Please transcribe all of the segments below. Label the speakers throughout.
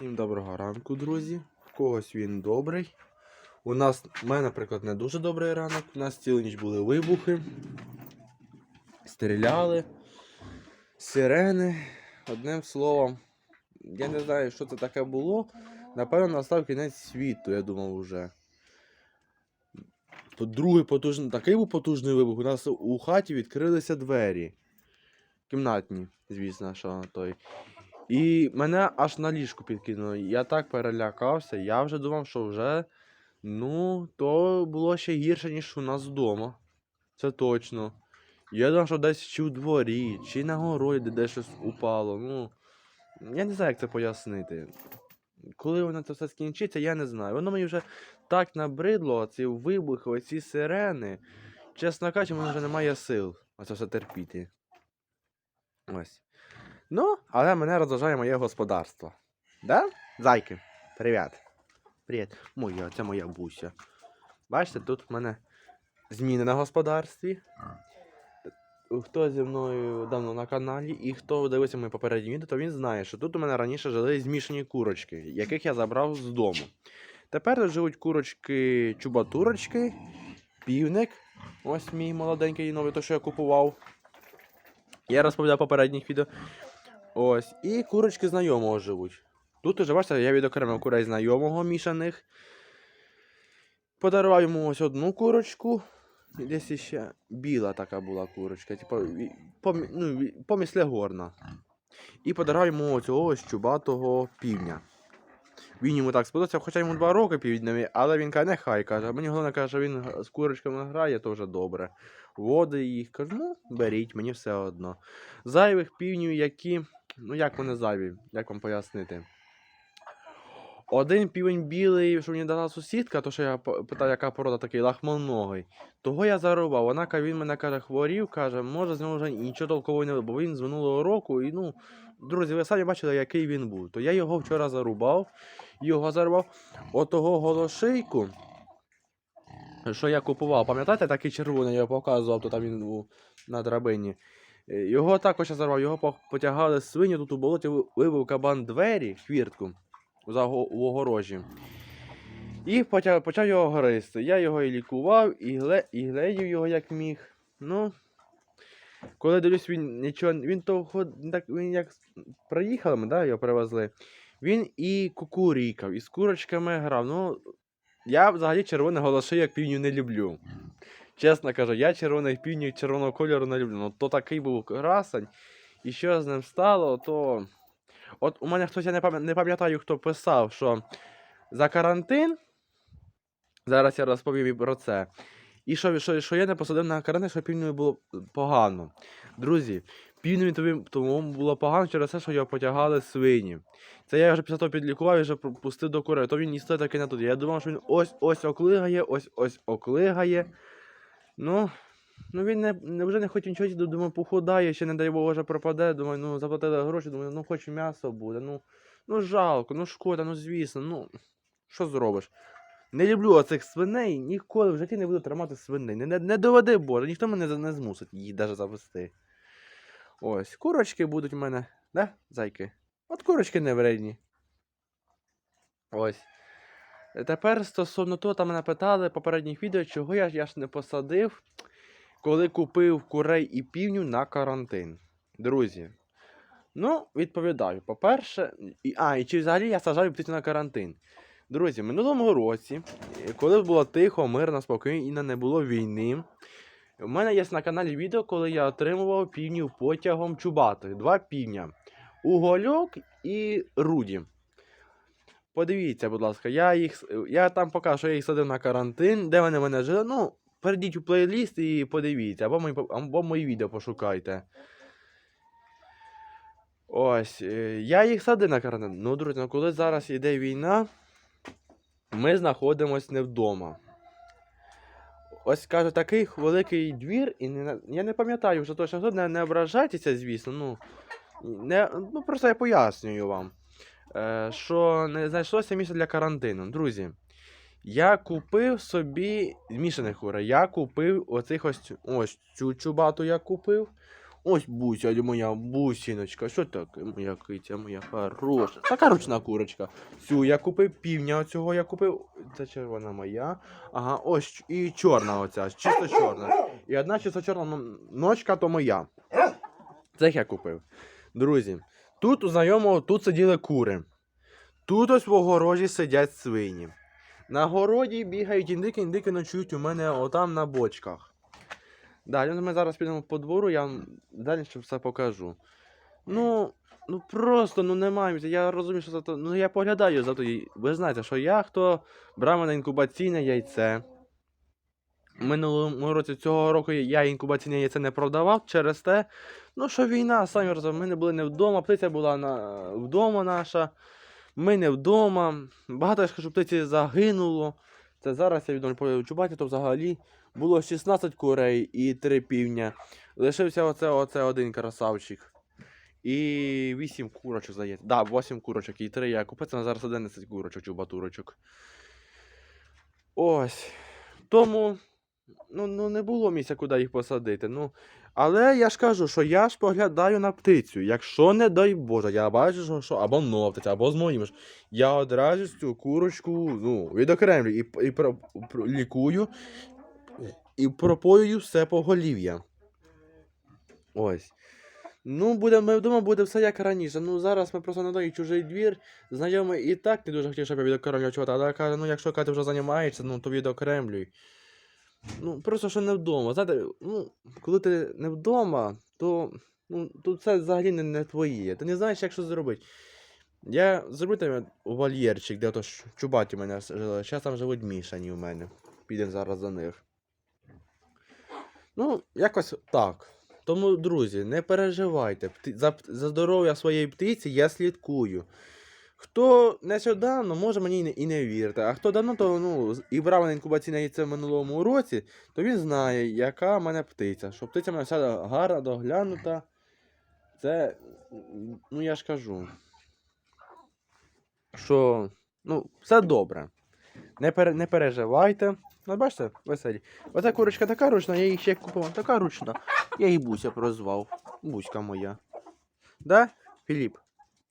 Speaker 1: Всім доброго ранку, друзі. В когось він добрий. У нас, у мене, наприклад, не дуже добрий ранок. У нас цілу ніч були вибухи. Стріляли, сирени. Одним словом, я не знаю, що це таке було. Напевно, настав кінець світу, я думав уже. Тут другий потужний, такий був потужний вибух. У нас у хаті відкрилися двері. Кімнатні, звісно, що той. І мене аж на ліжку підкинуло. Я так перелякався, я вже думав, що вже. Ну, то було ще гірше, ніж у нас вдома. Це точно. Я думав, що десь чи у дворі, чи на городі де щось упало. Ну. Я не знаю, як це пояснити. Коли воно це все скінчиться, я не знаю. Воно мені вже так набридло, ці вибухи, оці сирени. Чесно кажучи, в мене вже немає сил оце все терпіти. Ось. Ну, але мене розважає моє господарство. Да? Зайки, привіт. Привіт. Моя, це моя буся. Бачите, тут в мене зміни на господарстві. Хто зі мною давно на каналі і хто дивився мої попередні відео, то він знає, що тут у мене раніше жили змішані курочки, яких я забрав з дому. Тепер тут живуть курочки чубатурочки, півник. Ось мій молоденький новий, то що я купував. Я розповідав в попередніх відео. Ось. І курочки знайомого живуть. Тут уже бачите, я відокремив курей знайомого мішаних. Подарував йому ось одну курочку. Десь іще біла така була курочка, типу, помі, ну, ві- горна. І подарував йому оцього ось чубатого півня. Він йому так сподобався, хоча йому два роки півдневі, але він каже, нехай каже. Мені головне каже, що він з курочками грає, то вже добре. Води їх. Кажу, ну, беріть, мені все одно. Зайвих півнів, які. Ну, як вони зайві, як вам пояснити? Один півень білий, що мені дала сусідка, то що я питав, яка порода такий лахмоногий. Того я зарубав. Вона він мене каже, хворів, каже, може з нього вже нічого толкового не буде, бо він з минулого року. І ну, друзі, ви самі бачили, який він був. То я його вчора зарубав, його зарубав. Отого голошийку, що я купував, пам'ятаєте, такий червоний, я показував, то там він був на драбині. Е, Його також я зарвав, його потягали свині, тут у болоті ви- вибив кабан двері, хвіртку в огорожі. І почав, почав його гризти. Я його і лікував, і, гле, і гледів його як міг. Ну, коли дивлюсь, він нічого. Він того так він як приїхали ми, да, його привезли. Він і кукурікав, і з курочками грав. Ну, я взагалі червоних голошей як півню не люблю. Чесно кажу, я червоних півнів червоного кольору не люблю. Ну то такий був красень. І що з ним стало, то. От у мене хтось, я не пам'ятаю, хто писав, що за карантин. Зараз я розповім про це. І що, що, що я не посадив на карантин, що півню було погано. Друзі, півню тобі тому було погано через те, що його потягали свині. Це я вже після того підлікував і вже пустив до курей. То він ніс таки не туди. Я думав, що він ось ось оклигає, ось ось оклигає. Ну, ну він не, не вже не хотів нічого, думаю, похудає, ще не дай Боже пропаде. Думаю, ну заплатили гроші, думаю, ну хоч м'ясо буде. Ну, ну жалко, ну шкода, ну звісно, ну що зробиш? Не люблю оцих свиней, ніколи в житті не буду тримати свиней. Не, не, не доведи Боже, ніхто мене не змусить її навіть завести. Ось, курочки будуть у мене, да, зайки? От курочки не вредні. Ось. Е, Тепер стосовно того, там мене питали в попередніх відео, чого я, ж- я ж не посадив, коли купив курей і півню на карантин. Друзі. Ну, відповідаю. По-перше, і, а, і чи взагалі я сажаю птицю на карантин. Друзі, минулому році, е, коли було тихо, мирно, спокійно, не було війни. У мене є на каналі відео, коли я отримував півнів потягом чубатих. Два півня. Угольок і Руді. Подивіться, будь ласка, я їх. Я там покажу, що я їх садив на карантин, де вони мене жили. Ну, перейдіть у плейліст і подивіться, або мої, або мої відео пошукайте. Ось, е, я їх садив на карантин. Ну, друзі, ну коли зараз йде війна, ми знаходимось не вдома. Ось каже, такий великий двір, і не, я не пам'ятаю вже точно, не, не ображайтеся, звісно. Ну, не, ну просто я пояснюю вам е, що не знайшлося місце для карантину. Друзі, я купив собі змішаних курей. Я купив оцих ось, ось цю чубату я купив. Ось Буся, моя бусіночка. Що таке, моя киця, моя хороша. Така ручна курочка. Цю я купив півня оцього я купив. Це червона моя. Ага, ось і чорна оця, чисто чорна. І одна чисто чорна ночка то моя. Це я купив. Друзі, тут у знайомого тут сиділи кури. Тут ось в огорожі сидять свині. На городі бігають індики, індики ночують у мене отам на бочках. Далі ми зараз підемо по двору, я вам далі ще все покажу. Ну, ну просто ну немає. Я розумію, що за то. Ну я поглядаю за то. і Ви знаєте, що я хто брав мене інкубаційне яйце. Минулому році цього року я інкубаційне яйце не продавав через те, ну що війна, самі розумієте, ми не були не вдома, птиця була на, вдома наша. Ми не вдома. Багато я ж кажу, птиці загинуло. Це зараз я відомо чубаті, то взагалі було 16 курей і 3 півня. Лишився оце, оце один красавчик. І 8 курочок, здається. Да, 8 курочок і 3 я купив. Це на зараз 11 курочок, чубатурочок. Ось. Тому. Ну, ну не було місця, куди їх посадити. Ну, але я ж кажу, що я ж поглядаю на птицю. Якщо, не дай Боже, я бачу, що, що або нова птиця, або з моїм. Я одразу цю курочку ну, відокремлюю і, і про, про- лікую, і пропоюю все поголів'я. Ось. Ну, буде, ми вдома буде все як раніше. Ну, зараз ми просто надаємо чужий двір. Знайомий і так не дуже хотів, щоб я відокремлював, але каже, ну якщо Катя вже займається, ну то відокремлюй. Ну, просто що не вдома. Знаєте, ну, коли ти не вдома, то ну, тут це взагалі не, не твоє. Ти не знаєш, як що зробити. Я тебе вольєрчик, де то чубаті у мене жили. Зараз там живуть мішані у мене. Підемо зараз за них. Ну, якось так. Тому, друзі, не переживайте. За, за здоров'я своєї птиці я слідкую. Хто нещодавно, може мені і не, вірити, а хто давно, то ну, і брав на інкубаційне яйце в минулому році, то він знає, яка в мене птиця. Що птиця в мене вся гарна, доглянута. Це, ну я ж кажу, що ну, все добре. Не, пере, не переживайте. Ну, бачите, веселі. Оця курочка така ручна, я її ще купував. Така ручна. Я її Буся прозвав. Буська моя. Да, Філіп?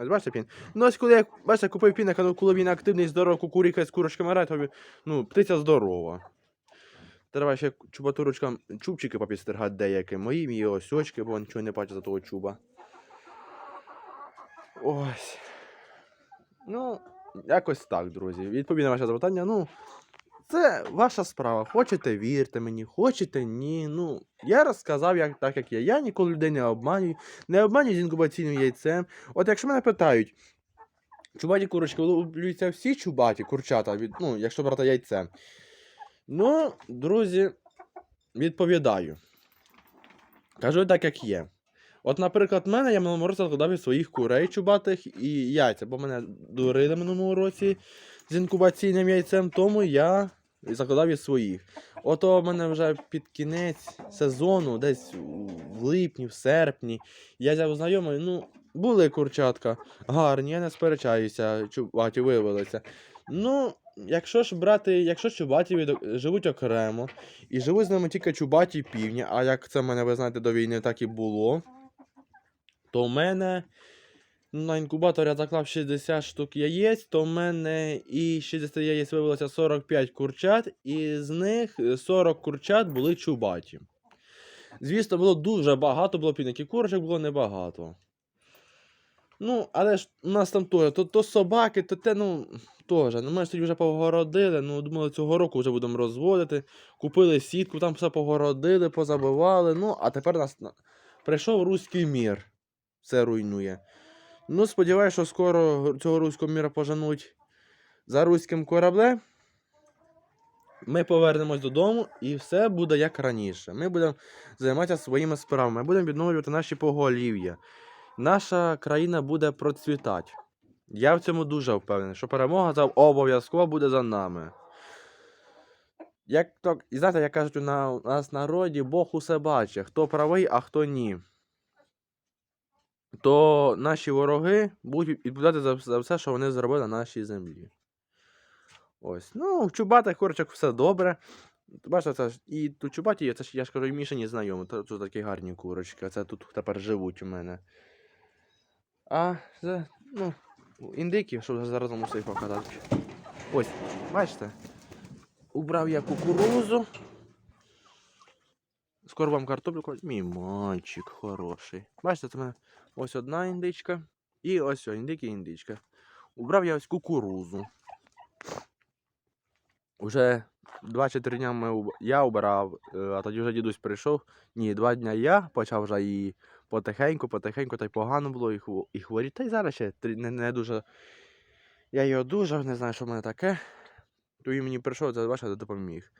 Speaker 1: Ось бачите пін? Ну ось коли я бачите, купив піника, ну коли він активний, здоровий, кукуріка з курочками грає, то ну, птиця здорова. Треба ще чубатурочкам чубчики попістригати деякі. Мої мої ось очки, бо нічого не бачу за того чуба. Ось. Ну, якось так, друзі. Відповідь на ваше запитання, ну. Це ваша справа. Хочете вірте мені, хочете ні. Ну, я розказав як, так, як є. Я ніколи людей не обманюю, не обманюю з інкубаційним яйцем. От якщо мене питають, чубаті курочки лублюються всі чубаті курчата, від, ну, якщо брати яйце. Ну, друзі, відповідаю. Кажу так, як є. От, наприклад, в мене я минулому році закладав від своїх курей чубатих і яйця, бо мене дурили минулому році з інкубаційним яйцем, тому я і закладав від своїх. Ото в мене вже під кінець сезону, десь в липні, в серпні, я взяв знайомий, ну, були курчатка гарні, я не сперечаюся, чубаті виявилися. Ну, якщо ж брати, якщо чубаті живуть окремо, і живуть з ними тільки чубаті і півні, а як це в мене, ви знаєте, до війни так і було, то в мене на інкубатор я заклав 60 штук яєць, то в мене і 60 яєць виявилося 45 курчат, і з них 40 курчат були чубаті. Звісно, було дуже багато, було півників курочок було небагато. Ну, але ж у нас там теж, то, то собаки, то те, ну, теж. Ну, ми ж тоді вже погородили, ну, думали, цього року вже будемо розводити. Купили сітку, там все погородили, позабивали. Ну, а тепер нас прийшов руський мір. Все руйнує. Ну, сподіваюся, що скоро цього руського міра поженуть за руським кораблем. Ми повернемось додому і все буде як раніше. Ми будемо займатися своїми справами, ми будемо відновлювати наші поголів'я. Наша країна буде процвітати. Я в цьому дуже впевнений, що перемога обов'язково буде за нами. Як то, і знаєте, як кажуть у нас народі, Бог усе бачить, хто правий, а хто ні. То наші вороги будуть відповідати за, за все, що вони зробили на нашій землі. Ось. Ну, в чубатих курочок все добре. Бачите, це і тут чубаті це ж я ж кажу, і знайомі. Це тут такі гарні курочки. Це тут тепер живуть у мене. А це, ну, індики, що зараз вам усе показати. Ось, бачите? Убрав я кукурузу. Скоро вам картоплю. Мій мальчик хороший. Бачите, це мене ось одна індичка. І ось о, індик і індичка. Убрав я ось кукурузу. Уже 2-4 дня ми, я убирав, е, а тоді вже дідусь прийшов. Ні, два дня я почав вже і потихеньку, потихеньку, та й погано було, і, хво- і хворі. Та й зараз ще не, не дуже. Я його одужав, не знаю, що в мене таке. То він мені прийшов, це бачите, допоміг.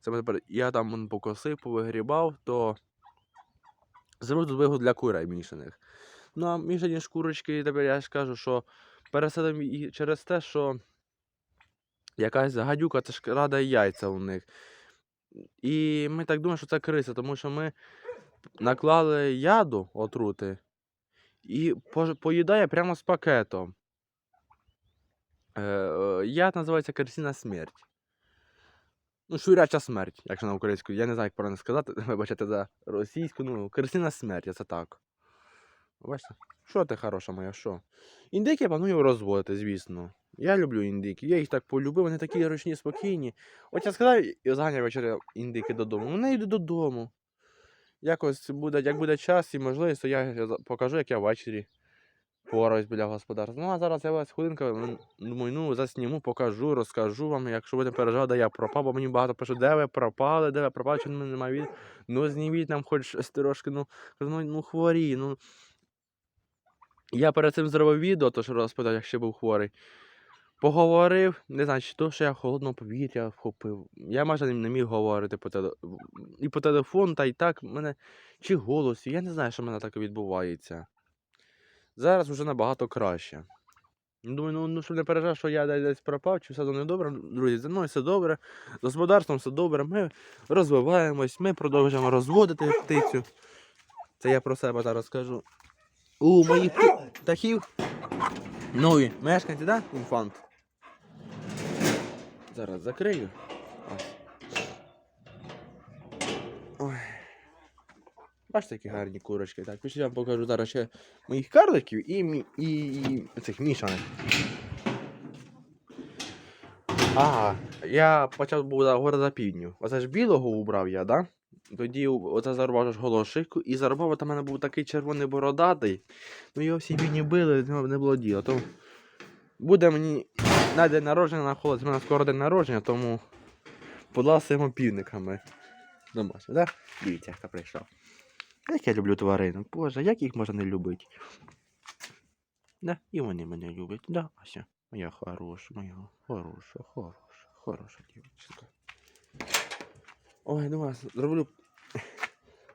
Speaker 1: Це тепер, я там покосив, повигрібав, то зробив для курей мішаних. Ну а мішані шкурочки, тепер я ж кажу, що пересадимо і через те, що якась гадюка, це ж рада яйця у них. І ми так думаємо, що це криса, тому що ми наклали яду отрути і поїдає прямо з пакетом. Е, е, яд називається крисіна смерть. Ну, шуряча смерть, якщо на українську. Я не знаю, як правильно сказати, вибачте за російську, ну, крисіна смерть, це так. Бачите? Що ти хороша моя, що? Індики я планую розводити, звісно. Я люблю індики. Я їх так полюбив, вони такі ручні, спокійні. От я сказав, і зганяв вечора індики додому. Вони йдуть додому. Якось буде, як буде час і можливість, то я покажу, як я ввечері пораюсь біля господарства. Ну, а зараз я вас хвилинка, думаю, ну, засніму, покажу, розкажу вам, якщо будете переживати, де я пропав, бо мені багато пишуть, де ви пропали, де ви пропали, чому немає від. Ну, зніміть нам хоч щось трошки, ну, ну, ну хворі, ну. Я перед цим зробив відео, то що розповідав, як ще був хворий. Поговорив, не знаю, чи то, що я холодного повітря вхопив. Я майже не- міг говорити по теле... і по телефону, та й так мене чи голос, я не знаю, що в мене так відбувається. Зараз вже набагато краще. Думаю, ну, ну щоб не переживав, що я десь пропав, чи все не добре. Друзі, зі мною все добре, з господарством все добре, ми розвиваємось, ми продовжуємо розводити птицю. Це я про себе зараз скажу. У моїх птахів нові мешканці, да? Інфант. Зараз закрию. Ой. Бачите, які гарні курочки. Так, пішли я вам покажу зараз ще моїх карликів і, і, і цих мішаних. Ага, я почав був говорити за півдню. Оце ж білого убрав я, да? Тоді оце зарубав голошику, і зарубав, там в мене був такий червоний бородатий. Ну його всі бідні били, не було діла. То буде мені на день народження на холод, у мене скоро день народження, тому подласимо півниками. Бачите, да? Дивіться, хто прийшов. Як я люблю тваринок, боже, як їх можна не любити? Да, і вони мене люблять, да, Ася. Моя хороша, моя хороша, хороша, хороша дівчинка. Ой, ну вас зроблю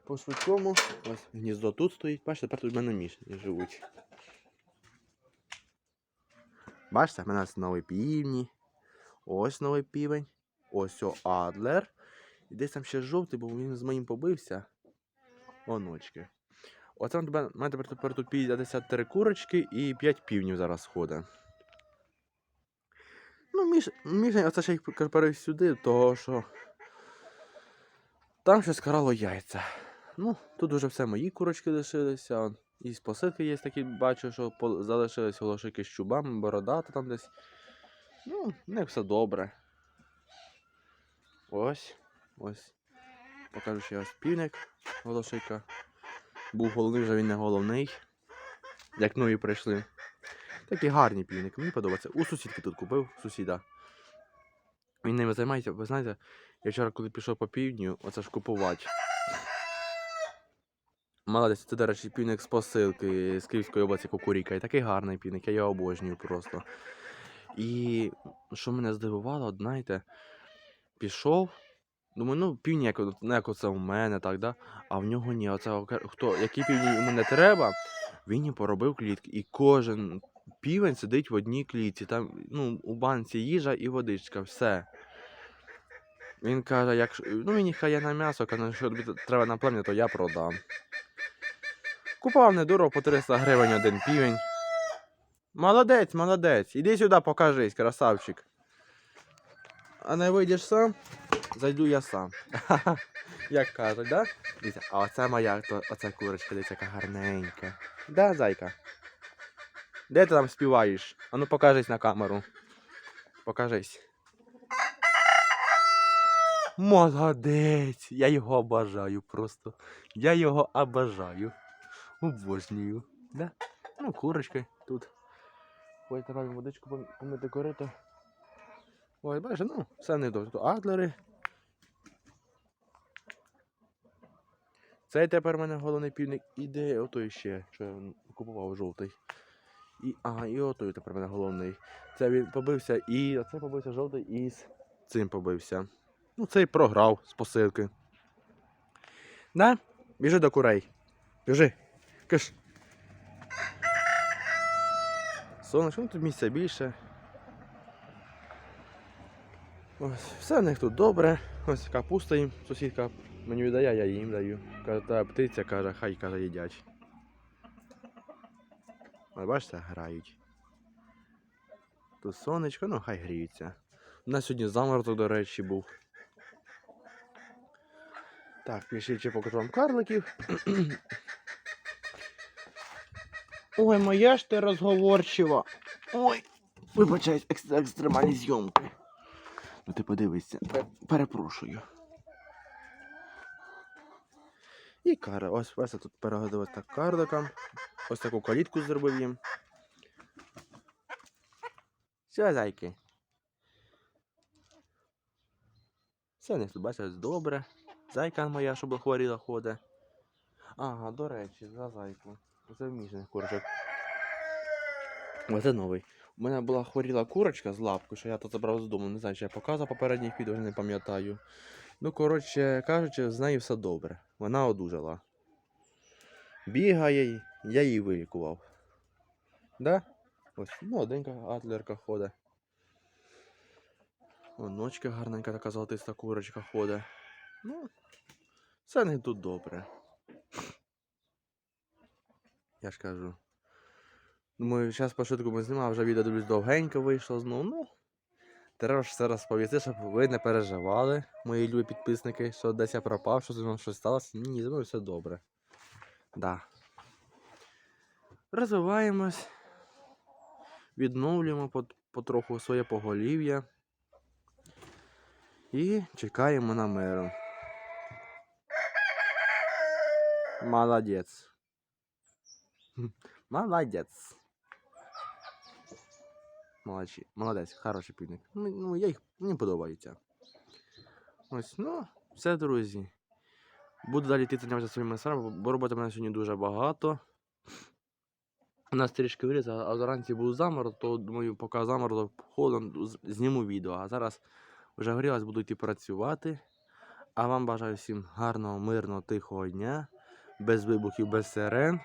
Speaker 1: по швидкому. Ось гніздо тут стоїть. Бачите, тепер тут в мене мішані живуть. Бачите, в мене нові півні. Ось новий півень. Ось о Адлер. І десь там ще жовтий, бо він з моїм побився. Оночки. Оце в мене тепер, тепер тут 53 курочки і 5 півнів зараз ходить. Ну, між, між, оце ще їх перевів сюди, того що. Там щось карало яйця. Ну, тут уже все мої курочки лишилися. І з посилки є такі, бачу, що залишились голошики з чубами, бородата там десь. Ну, них все добре. Ось. Ось. Покажу ще ось півник голошика. Був головний, вже він не головний. Як нові прийшли. Такі гарні півники, мені подобається. У сусідки тут купив, сусіда. Він ними займається, ви знаєте, я вчора, коли пішов по півдню, оце ж купувати. Молодець, це, до речі, півник з посилки з Київської області Кукуріка. І такий гарний півник, я його обожнюю просто. І що мене здивувало, знаєте, пішов. Думаю, ну півні, як, ну, як оце у мене, так, да? А в нього ні. Оце хто, які півні мене треба, він і поробив клітки. І кожен півень сидить в одній клітці. Там, ну, у банці їжа і водичка, все. Він каже, якщо. Ну мені хай я на м'ясо, каже, що треба на плем'я, то я продам. Купував недорого по 300 гривень один півень. Молодець, молодець. Іди сюди, покажись, красавчик. А не вийдеш сам? зайду я сам. Як кажуть, да? Дивіться, а оце моя, то, оця курочка, дивіться, яка гарненька. Да, зайка? Де ти там співаєш? А ну покажись на камеру. Покажись. Молодець! Я його обожаю просто. Я його обожаю. Обожнюю. Да? Ну, курочки тут. Ой, давай водичку пом- помити корито. Ой, бачиш, ну, все не добре. Тут адлери. Цей тепер у мене головний півник іде, отой ще, що я купував жовтий. І, ага, і отой тепер у мене головний. Це він побився і оце побився жовтий і з цим побився. Ну, цей програв з посилки. Да? Біжи до курей. Біжи. Киш. Сонечко, ну тут місця більше. Ось, все в них тут добре. Ось капуста їм, сусідка мені віддає, я їм даю. Каже, та птиця каже, хай каже, їдять. Ось бачите, грають. Тут сонечко, ну хай гріються. У нас сьогодні заморозок, до речі, був. Так, пішли ще покажу вам карликів. Ой, моя ж ти розговорчива. Ой, вибачаюсь, екс- екстремальні зйомки. Ну ти подивися, перепрошую. І кара. Ось я тут перегодив так карликам. Ось таку калітку зробив їм. Все, зайки. Все не тут бачите, добре. Зайка моя, щоб хворіла ходить. Ага, до речі, за зайку. Це вміжених курочок. Оце новий. У мене була хворіла курочка з лапкою, що я тут забрав з дому. Не знаю, чи я показував попередніх відео, не пам'ятаю. Ну, коротше кажучи, з нею все добре. Вона одужала. Бігає, я її вилікував. Да? Ось молоденька атлерка ходить. О, ночка гарненька така золотиста курочка ходить. Ну, все не тут добре. Я ж кажу. Думаю, зараз по швидку ми знімав, вже відео дивлюсь довгенько вийшло знову. Ну, треба ж все розповісти, щоб ви не переживали, мої любі підписники, що десь я пропав, що зі мною щось сталося. Ні, зі мною все добре. Да. Розвиваємось, відновлюємо потроху своє поголів'я і чекаємо на миру. Молодець. Молодець. Молодці. Молодець, хороший півник. Ну, ну, я їх мені подобаються. Ось, ну, все, друзі. Буду далі йти займатися своїми справами, бо роботи в мене сьогодні дуже багато. У нас трішки виріз, а вранці був заморозок, то думаю, поки заморозок холодно, зніму відео. А зараз вже горілась, буду йти працювати. А вам бажаю всім гарного, мирного, тихого дня, без вибухів, без сирен.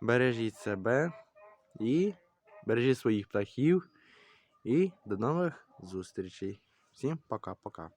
Speaker 1: Бережіть себе і бережіть своїх птахів. І до нових зустрічей. Всім пока-пока.